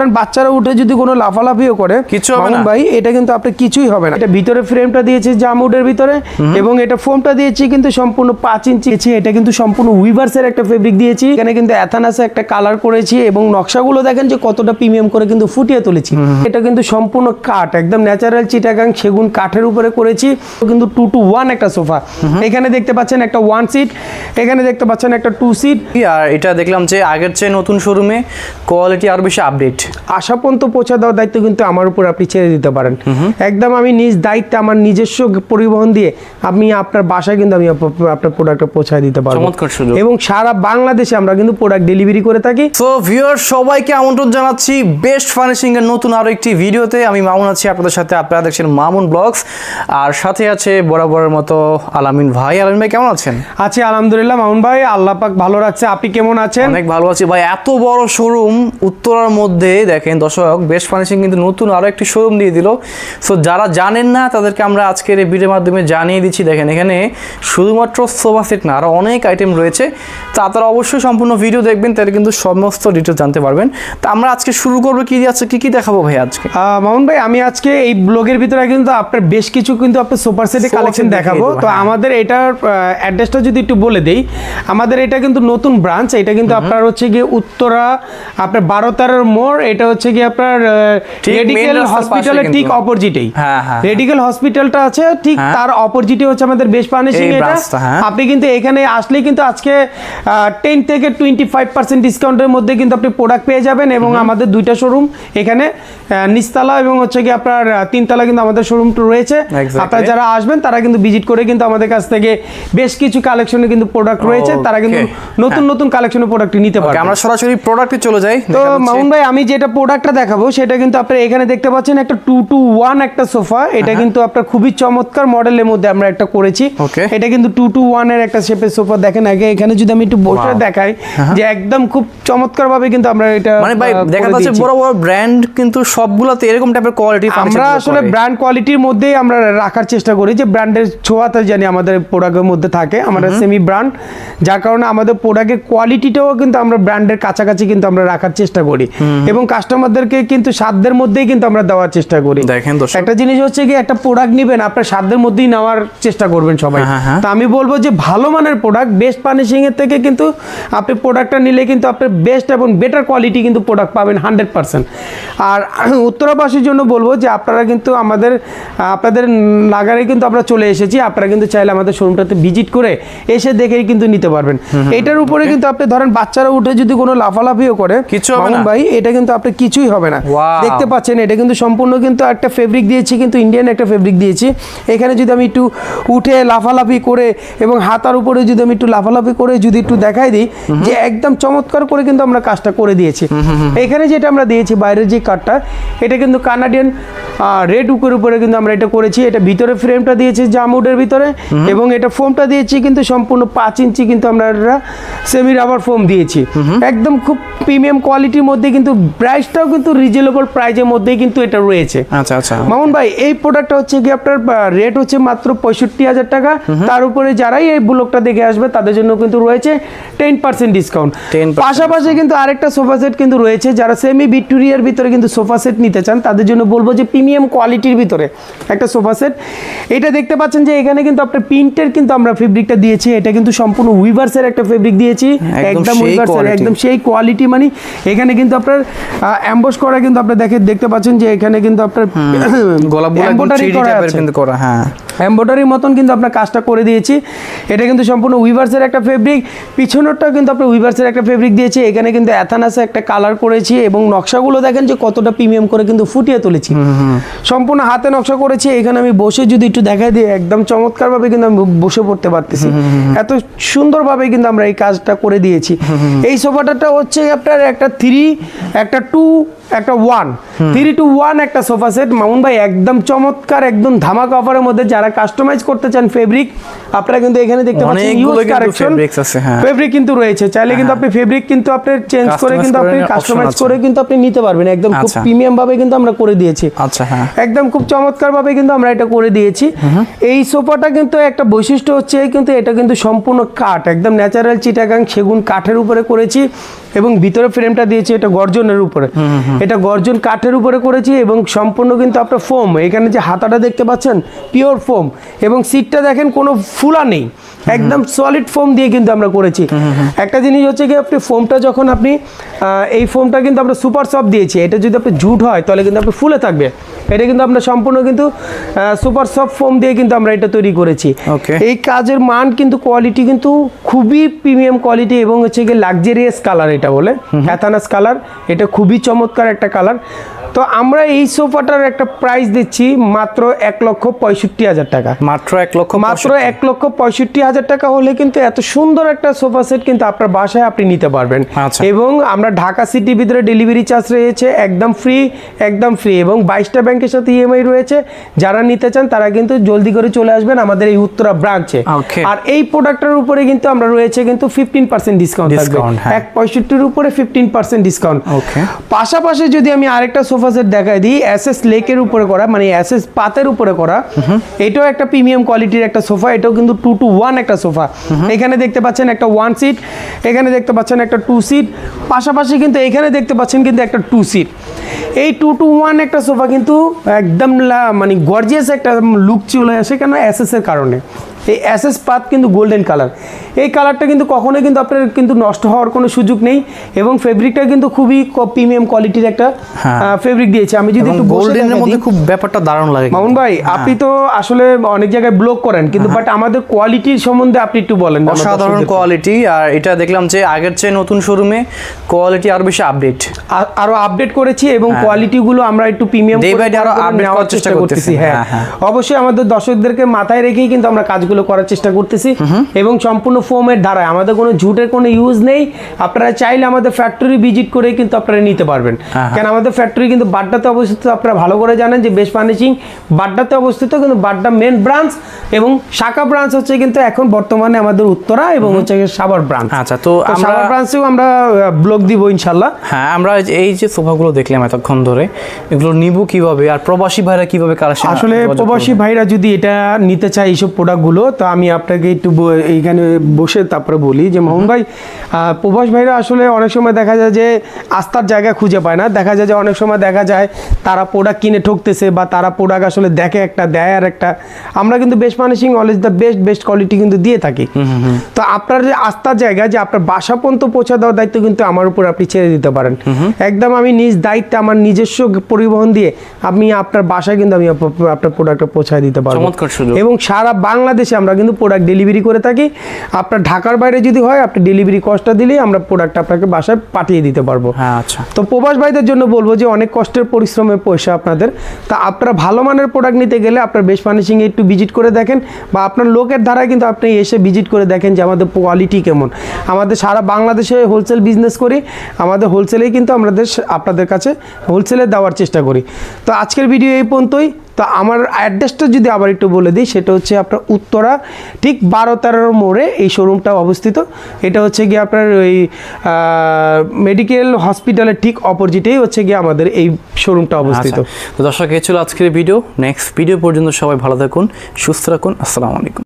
কারণ বাচ্চারা উঠে যদি কোনো লাফালাফিও করে কিছু হবে না। ভাই এটা কিন্তু আপনার কিছুই হবে না। এটা ভিতরে ফ্রেমটা দিয়েছে জামউডের ভিতরে এবং এটা ফোমটা দিয়েছি কিন্তু সম্পূর্ণ পাঁচ ইঞ্চি। এটা কিন্তু সম্পূর্ণ উইভার্সের একটা ফেব্রিক দিয়েছি। এখানে কিন্তু অ্যাথানাসে একটা কালার করেছি এবং নকশাগুলো দেখেন যে কতটা প্রিমিয়াম করে কিন্তু ফুটিয়ে তুলেছি। এটা কিন্তু সম্পূর্ণ কাঠ একদম ন্যাচারাল চিটাগাং সেগুন কাঠের উপরে করেছি। কিন্তু টু টু ওয়ান একটা সোফা এখানে দেখতে পাচ্ছেন একটা ওয়ান সিট এখানে দেখতে পাচ্ছেন একটা টু সিট আর এটা দেখলাম যে আগের চেয়ে নতুন শোরুমে কোয়ালিটি আরও বেশি আপডেট আশা পর্যন্ত পৌঁছা দেওয়ার দায়িত্ব কিন্তু আমার উপর আপনি ছেড়ে দিতে পারেন। একদম আমি নিজ দায়িত্বে আমার নিজস্ব পরিবহন দিয়ে আমি আপনার বাসায় কিন্তু আমি আপ- আপনার প্রোডাক্টটা পৌঁছায় দিতে পারব। এবং সারা বাংলাদেশে আমরা কিন্তু প্রোডাক্ট ডেলিভারি করে থাকি। সো ভিউয়ার সবাইকে আমন্ত্রণ জানাচ্ছি বেস্ট ফার্নিশিং এর নতুন আরও একটি ভিডিওতে। আমি মামুন আছি আপনাদের সাথে আপনারা দেখছেন মামুন ব্লগস। আর সাথে আছে বরাবরের মতো আলামিন ভাই। আলামিন ভাই কেমন আছেন? আছি আলহামদুলিল্লাহ মামুন ভাই। আল্লাহ পাক ভালো রাখছে। আপনি কেমন আছেন? অনেক ভালো আছি। ভাই এত বড় শোরুম উত্তরার মধ্যে দেখেন দর্শক বেস্ট ফার্নিশিং কিন্তু নতুন আরও একটি শোরুম দিয়ে দিল। সো যারা জানেন না তাদেরকে আমরা আজকের এই ভিডিওর মাধ্যমে জানিয়ে দিচ্ছি। দেখেন এখানে শুধুমাত্র সোফা সেট না আরও অনেক আইটেম রয়েছে। তো আপনারা অবশ্যই সম্পূর্ণ ভিডিও দেখবেন তাহলে কিন্তু সমস্ত ডিটেলস জানতে পারবেন। তো আমরা আজকে শুরু করব কি আছে কি কি দেখাবো ভাই আজকে? মামুন ভাই আমি আজকে এই ব্লগের ভিতরে কিন্তু আপনার বেশ কিছু কিন্তু আপনার সুপার সেটের কালেকশন দেখাবো। তো হ্যাঁ। আমাদের এটার অ্যাড্রেসটা যদি একটু বলে দেই আমাদের এটা কিন্তু নতুন ব্রাঞ্চ এটা কিন্তু আপনার হচ্ছে গিয়ে উত্তরা আপনার বারো তেরোর মোড় এটা হচ্ছে গিয়ে আপনার রেডিকেল হসপিটালের ঠিক অপোজিটেই রেডিকেল হসপিটালটা আছে ঠিক হ্যাঁ। তার অপোজিটে হচ্ছে আমাদের বেশ পানিশিং এটা। হ্যাঁ। আপনি কিন্তু এখানে আসলেই কিন্তু আজকে টেন থেকে টোয়েন্টি ফাইভ পার্সেন্ট ডিসকাউন্টের মধ্যে কিন্তু আপনি প্রোডাক্ট পেয়ে যাবেন এবং আমাদের দুইটা শোরুম এখানে নিচতলা এবং হচ্ছে কি আপনার তিনতলা কিন্তু আমাদের শোরুমটা রয়েছে। আপনারা যারা আসবেন তারা কিন্তু ভিজিট করে কিন্তু আমাদের কাছ থেকে বেশ কিছু কালেকশনে কিন্তু প্রোডাক্ট রয়েছে। তারা কিন্তু নতুন নতুন কালেকশনের প্রোডাক্ট নিতে পারবে। আমরা সরাসরি প্রোডাক্টে চলে যাই। তো মামুন ভাই আমি যেটা প্রোডাক্টটা দেখাবো সেটা কিন্তু আপনারা এখানে দেখতে পাচ্ছেন একটা টু টু ওয়ান একটা সোফা এটা কিন্তু আপনার খুবই চমৎকার মডেলের মধ্যে আমরা একটা করেছি। এটা কিন্তু টু টু ওয়ানের একটা শেপের সোফা দেখেন আগে এখানে যদি আমি একটু বসে দেখাই যে একদম খুব চমৎকার ভাবে কিন্তু আমরা এটা মানে ভাই দেখা যাচ্ছে বড় বড় ব্র্যান্ড কিন্তু সবগুলোতে এরকম টাইপের কোয়ালিটি আমরা আসলে ব্র্যান্ড কোয়ালিটির মধ্যেই আমরা রাখার চেষ্টা করি যে ব্র্যান্ডের ছোঁয়াতে জানি আমাদের প্রোডাক্টের মধ্যে থাকে আমরা সেমি ব্র্যান্ড যার কারণে আমাদের প্রোডাক্টের কোয়ালিটিটাও কিন্তু আমরা ব্র্যান্ডের কাছাকাছি কিন্তু আমরা রাখার চেষ্টা করি। এবং কাস্টমারদেরকে কিন্তু সাধ্যের মধ্যেই কিন্তু আমরা দেওয়ার চেষ্টা করি। দেখেন একটা জিনিস হচ্ছে কি একটা প্রোডাক্ট নেবেন আপনার সাধ্যের মধ্যেই নেওয়ার চেষ্টা করবেন সবাই। হ্যাঁ, হ্যাঁ। তো আমি বলব যে ভালো মানের প্রোডাক্ট বেস্ট পানিশিং এর থেকে কিন্তু আপনি প্রোডাক্টটা নিলে কিন্তু আপনি বেস্ট এবং বেটার কোয়ালিটি কিন্তু প্রোডাক্ট পাবেন হান্ড্রেড পার্সেন্ট আর উত্তরাবাসীর জন্য বলব যে আপনারা কিন্তু আমাদের আপনাদের নাগারে কিন্তু আমরা চলে এসেছি। আপনারা কিন্তু চাইলে আমাদের শোরুমটাতে ভিজিট করে এসে দেখেই কিন্তু নিতে পারবেন। এটার উপরে কিন্তু আপনি ধরেন বাচ্চারা উঠে যদি কোনো লাফালাফিও করে কিছু ভাই এটা কিন্তু আপনি কিছুই হবে না। দেখতে পাচ্ছেন এটা কিন্তু সম্পূর্ণ কিন্তু একটা ফেব্রিক দিয়েছি কিন্তু ইন্ডিয়ান একটা ফেব্রিক দিয়েছি। এখানে যদি আমি একটু উঠে লাফালাফি করে এবং হাতার উপরে যদি আমি একটু লাফালাফি করে যদি একটু দেখাই দিই যে একদম চমৎকার করে কিন্তু আমরা কাজটা করে দিয়েছি। এখানে যেটা আমরা দিয়েছি বাইরের যে কাঠটা এটা কিন্তু কানাডিয়ান রেড উকের উপরে কিন্তু আমরা এটা করেছি। এটা ভিতরে ফ্রেমটা দিয়েছি জামউডের ভিতরে এবং এটা ফোমটা দিয়েছি কিন্তু সম্পূর্ণ পাঁচ ইঞ্চি কিন্তু আমরা সেমি রাবার ফোম দিয়েছি। একদম খুব প্রিমিয়াম কোয়ালিটির মধ্যে কিন্তু প্রাইসটাও কিন্তু রিজনেবল প্রাইজের মধ্যেই কিন্তু এটা রয়েছে। আচ্ছা আচ্ছা। মামুন ভাই এই প্রোডাক্টটা হচ্ছে কি আপনার রেট হচ্ছে মাত্র পঁয়ষট্টি হাজার টাকা। তার উপরে যারাই এই ব্লগটা দেখে আসবে তাদের জন্য কিন্তু রয়েছে টেন পার্সেন্ট ডিসকাউন্ট পাশাপাশি কিন্তু আরেকটা সোফা সেট কিন্তু রয়েছে যারা সেমি ভিক্টোরিয়ার ভিতরে কিন্তু সোফা সেট নিতে চান তাদের জন্য বলব যে প্রিমিয়াম কোয়ালিটির ভিতরে একটা সোফা সেট এটা দেখতে পাচ্ছেন যে এখানে কিন্তু আপনার প্রিন্টের কিন্তু আমরা ফেব্রিকটা দিয়েছি এটা কিন্তু সম্পূর্ণ উইভার্সের একটা ফেব্রিক দিয়েছি। একদম উইভার্সের একদম সেই কোয়ালিটি মানে এখানে কিন্তু আপনার অ্যাম্বস করা কিন্তু আপনি দেখে দেখতে পাচ্ছেন যে এখানে কিন্তু আপনার গোলাপগুলো একদম embroidery 3D করা টাইপের কিন্তু করা হ্যাঁ। এমব্রয়ডারির মতন কিন্তু আপনার কাজটা করে দিয়েছি। এটা কিন্তু সম্পূর্ণ উইভার্সের একটা ফেব্রিক পিছনেরটাও কিন্তু আপনার উইভার্সের একটা ফেব্রিক দিয়েছি। এখানে কিন্তু অ্যাথানাসে একটা কালার করেছি এবং নকশাগুলো দেখেন যে কতটা প্রিমিয়াম করে কিন্তু ফুটিয়ে তুলেছি। সম্পূর্ণ হাতে নকশা করেছি। এখানে আমি বসে যদি একটু দেখাই দিই একদম চমৎকারভাবে কিন্তু আমি বসে পড়তে পারতেছি। এত সুন্দরভাবে কিন্তু আমরা এই কাজটা করে দিয়েছি। এই সোফাটা হচ্ছে আপনার একটা থ্রি একটা টু একটা ওয়ান থ্রি টু ওয়ান একটা সোফা সেট। মামুন ভাই একদম চমৎকার একদম ধামাকা অফারের মধ্যে যারা কাস্টমাইজ করতে চান ফেব্রিক আপনারা কিন্তু এখানে দেখতে পাচ্ছেন ইউজ কারেকশন হ্যাঁ। ফেব্রিক কিন্তু রয়েছে। চাইলে কিন্তু আপনি ফেব্রিক কিন্তু আপনি চেঞ্জ করে কিন্তু আপনি কাস্টমাইজ করে কিন্তু আপনি নিতে পারবেন। একদম খুব আচ্ছা। প্রিমিয়াম ভাবে কিন্তু আমরা করে দিয়েছি। আচ্ছা হ্যাঁ। একদম খুব চমৎকার ভাবে কিন্তু আমরা এটা করে দিয়েছি। এই সোফাটা কিন্তু একটা বৈশিষ্ট্য হচ্ছে কিন্তু এটা কিন্তু সম্পূর্ণ কাঠ একদম ন্যাচারাল চিটাগাং সেগুন কাঠের উপরে করেছি। এবং ভিতরে ফ্রেমটা দিয়েছি এটা গর্জনের উপরে। এটা গর্জন কাঠের উপরে করেছি এবং সম্পূর্ণ কিন্তু আপনার ফোম এখানে যে হাতাটা দেখতে পাচ্ছেন পিওর ফোম এবং সিটটা দেখেন কোনো ফুলা নেই। একদম সলিড ফোম দিয়ে কিন্তু আমরা করেছি। একটা জিনিস হচ্ছে কি আপনি ফোমটা যখন আপনি আহ, এই ফোমটা কিন্তু আমরা সুপার সফট দিয়েছি। এটা যদি আপনি ঝুট হয় তাহলে কিন্তু আপনি ফুলে থাকবে। এটা কিন্তু আমরা সম্পূর্ণ কিন্তু সুপার সফট ফোম দিয়ে কিন্তু আমরা এটা তৈরি করেছি. এই কাজের মান কিন্তু কোয়ালিটি কিন্তু খুবই প্রিমিয়াম কোয়ালিটি এবং হচ্ছে গিয়ে লাক্সারিয়াস কালার এটা বলে। হ্যাথানাস কালার এটা খুবই চমৎকার একটা কালার তো আমরা এই সোফাটার একটা প্রাইস দিচ্ছি মাত্র এক লক্ষ পঁয়ষট্টি হাজার টাকা। মাত্র এক লক্ষ মাত্র এক লক্ষ পঁয়ষট্টি হাজার টাকা হলে কিন্তু এত সুন্দর একটা সোফা সেট কিন্তু আপনার বাসায় আপনি নিতে পারবেন। আচ্ছা। এবং আমরা ঢাকা সিটির ভিতরে ডেলিভারি চার্জ রয়েছে একদম ফ্রি একদম ফ্রি এবং বাইশটা ব্যাংকের সাথে ইএমআই রয়েছে। যারা নিতে চান তারা কিন্তু জলদি করে চলে আসবেন আমাদের এই উত্তরা ব্রাঞ্চে আর এই প্রোডাক্টের উপরে কিন্তু আমরা রয়েছে কিন্তু ফিফটিন পার্সেন্ট ডিসকাউন্ট থাকবে। হ্যাঁ। এক পঁয়ষট্টির উপরে ফিফটিন পার্সেন্ট ডিসকাউন্ট পাশাপাশি যদি আমি আরেকটা সোফা সেট দেখাই দিই এসএস লেকের উপরে করা মানে এসএস পাতের উপরে করা। এটাও একটা প্রিমিয়াম কোয়ালিটির একটা সোফা, এটাও কিন্তু টু টু ওয়ান একটা সোফা। এখানে দেখতে পাচ্ছেন একটা ওয়ান সিট এখানে দেখতে পাচ্ছেন একটা টু সিট পাশাপাশি কিন্তু এখানে দেখতে পাচ্ছেন কিন্তু একটা টু সিট এই টু টু ওয়ান একটা সোফা কিন্তু একদম মানে গর্জিয়াস একটা লুক চলে আসে কেন এসএস এর কারণে। এই এসএস পাত কিন্তু গোল্ডেন কালার এই কালারটা কিন্তু কখনোই কিন্তু আপনার কিন্তু নষ্ট হওয়ার কোনো সুযোগ নেই এবং ফেব্রিকটা কিন্তু খুবই প্রিমিয়াম কোয়ালিটির একটা হ্যাঁ। ফেব্রিক দিয়েছে। আমি যদি একটু গোল্ডেনের মধ্যে খুব ব্যাপারটা দারুণ লাগে মামুন ভাই আপনি তো আসলে অনেক জায়গায় ব্লগ করেন কিন্তু বাট আমাদের কোয়ালিটির সম্বন্ধে আপনি একটু বলেন। অসাধারণ কোয়ালিটি আর এটা দেখলাম যে আগের চেয়ে নতুন শোরুমে কোয়ালিটি আরও বেশি আপডেট আরও আপডেট করেছি এবং কোয়ালিটি গুলো আমরা একটু প্রিমিয়াম day আরও update করার চেষ্টা করতেছি। হ্যাঁ। হ্যাঁ, হ্যাঁ। অবশ্যই আমাদের দর্শকদেরকে মাথায় রেখেই কিন্তু আমরা কাজগুলো করার চেষ্টা করতেছি। এবং সম্পূর্ণ ফোমের ধারায় আমাদের কোনো ঝুটের কোনো ইউজ নেই। আপনারা চাইলে আমাদের ফ্যাক্টরি ভিজিট করে কিন্তু আপনারা নিতে পারবেন। কেন আমাদের ফ্যাক্টরি কিন্তু বাড্ডাতে অবস্থিত আপনারা ভালো করে জানেন যে বেশ ফার্নিশিং বাড্ডাতে অবস্থিত কিন্তু বাড্ডা মেন ব্রাঞ্চ এবং শাখা ব্রাঞ্চ হচ্ছে কিন্তু এখন বর্তমানে আমাদের উত্তরা এবং হচ্ছে সাভার ব্রাঞ্চ আচ্ছা তো আমরা সাভার ব্রাঞ্চেও আমরা ব্লগ দিব ইনশাল্লাহ হ্যাঁ আমরা এই যে সোফাগুলো দেখলাম এতক্ষণ ধরে এগুলো নিব কীভাবে? আর প্রবাসী ভাইরা কীভাবে কালেকশন আসলে প্রবাসী ভাইরা যদি এটা নিতে চায় এইসব প্রোডাক্টগুলো তো আমি আপনাকে একটু এইখানে বসে তারপরে বলি যে মোহন ভাই আহ, প্রবাস ভাইরা আসলে অনেক সময় দেখা যায় যে আস্থার জায়গা খুঁজে পায় না। দেখা যায় যে অনেক সময় দেখা যায় তারা প্রোডাক্ট কিনে ঠকতেছে বা তারা প্রোডাক্ট আসলে দেখে একটা দেয় আর একটা। আমরা কিন্তু best furnishing always the best best quality কিন্তু দিয়ে থাকি। তো আপনার যে আস্থার জায়গা যে আপনার বাসা পর্যন্ত পৌঁছা দেওয়ার দায়িত্ব কিন্তু আমার উপর আপনি ছেড়ে দিতে পারেন। একদম আমি নিজ দায়িত্বে আমার নিজস্ব পরিবহন দিয়ে আমি আপনার বাসায় কিন্তু আমি আপনার প্রোডাক্টটা পৌঁছায় দিতে পারব। এবং সারা বাংলাদেশে আমরা কিন্তু প্রোডাক্ট ডেলিভারি করে থাকি। আপনার ঢাকার বাইরে যদি হয় আপনি ডেলিভারি কস্টটা দিলেই আমরা প্রোডাক্ট আপনাকে বাসায় পাঠিয়ে দিতে পারব। হ্যাঁ আচ্ছা। তো প্রবাস ভাইদের জন্য বলব যে অনেক কষ্টের পরিশ্রমের পয়সা আপনাদের। তা আপনারা ভালো মানের প্রোডাক্ট নিতে গেলে আপনার বেশ ফার্নিশিংয়ে একটু ভিজিট করে দেখেন বা আপনার লোকের ধারায় কিন্তু আপনি এসে ভিজিট করে দেখেন যে আমাদের কোয়ালিটি কেমন। আমাদের সারা বাংলাদেশে হোলসেল বিজনেস করি আমাদের হোলসেলেই কিন্তু আমাদের আপনাদের কাছে হোলসেলে দেওয়ার চেষ্টা করি। তো আজকের ভিডিও এই পর্যন্তই। তো আমার অ্যাড্রেসটা যদি আবার একটু বলে দিই সেটা হচ্ছে আপনার উত্তরা ঠিক বারো তেরোর মোড়ে এই শোরুমটা অবস্থিত। এটা হচ্ছে গিয়ে আপনার ওই মেডিকেল হসপিটালের ঠিক অপোজিটেই হচ্ছে গিয়ে আমাদের এই শোরুমটা অবস্থিত। আচ্ছা তো দর্শক এ ছিল আজকের ভিডিও নেক্সট ভিডিও পর্যন্ত সবাই ভালো থাকুন সুস্থ রাখুন। আসসালামু আলাইকুম।